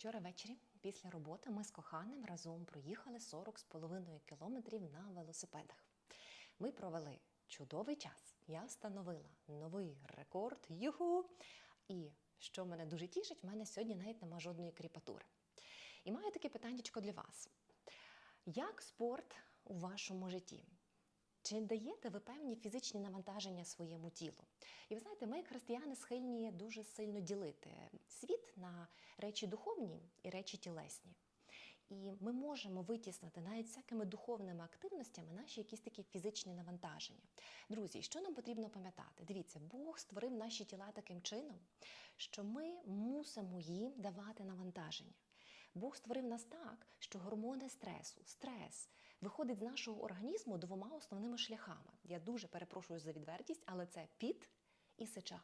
Вчора ввечері після роботи ми з коханим разом проїхали 40,5 кілометрів на велосипедах. Ми провели чудовий час. Я встановила новий рекорд. Юху! І що мене дуже тішить, в мене сьогодні навіть нема жодної кріпатури. І маю таке питаннячко для вас: як спорт у вашому житті? Чи даєте ви певні фізичні навантаження своєму тілу? І ви знаєте, ми, християни, схильні дуже сильно ділити світ на речі духовні і речі тілесні. І ми можемо витіснити навіть всякими духовними активностями наші якісь такі фізичні навантаження. Друзі, що нам потрібно пам'ятати? Дивіться, Бог створив наші тіла таким чином, що ми мусимо їм давати навантаження. Бог створив нас так, що гормони стресу, стрес виходить з нашого організму двома основними шляхами. Я дуже перепрошую за відвертість, але це піт і сеча.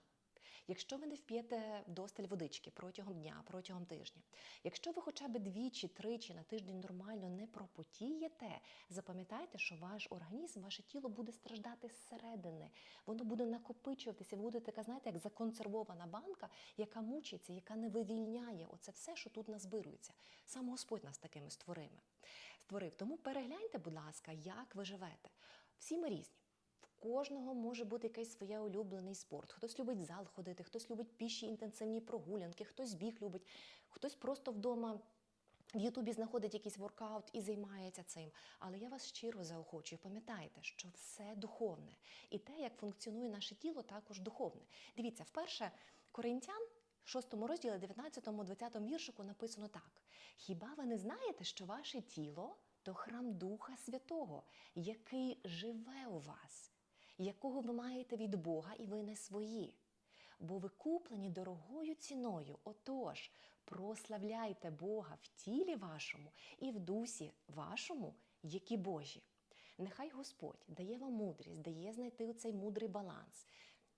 Якщо ви не вп'єте досталь водички протягом дня, протягом тижня, якщо ви хоча б двічі, тричі на тиждень нормально не пропотієте, запам'ятайте, що ваш організм, ваше тіло буде страждати зсередини, воно буде накопичуватися, ви будете така, знаєте, як законсервована банка, яка мучиться, яка не вивільняє оце все, що тут назбирується. Сам Господь нас такими створив. Тому перегляньте, будь ласка, як ви живете. Всі ми різні. Кожного може бути якийсь своє улюблений спорт. Хтось любить зал ходити, хтось любить піші інтенсивні прогулянки, хтось біг любить, хтось просто вдома. В Ютубі знаходить якийсь воркаут і займається цим. Але я вас щиро заохочую, пам'ятайте, що все духовне. І те, як функціонує наше тіло, також духовне. Дивіться, вперше коринтян, в 6 розділі, 19-20 віршику написано так: Хіба ви не знаєте, що ваше тіло то храм Духа Святого, який живе у вас, якого ви маєте від Бога, і ви не свої? Бо ви куплені дорогою ціною. Отож, прославляйте Бога в тілі вашому і в дусі вашому, які Божі. Нехай Господь дає вам мудрість, дає знайти цей мудрий баланс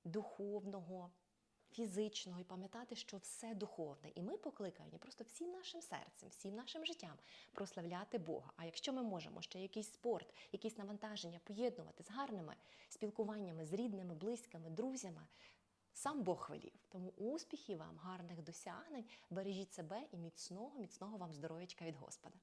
духовного, фізичного і пам'ятати, що все духовне. І ми покликані просто всім нашим серцем, всім нашим життям прославляти Бога. А якщо ми можемо ще якийсь спорт, якісь навантаження поєднувати з гарними спілкуваннями з рідними, близькими, друзями. Сам Бог хвалів. Тому успіхів вам, гарних досягнень, бережіть себе і міцного, міцного вам здоров'ячка від Господа.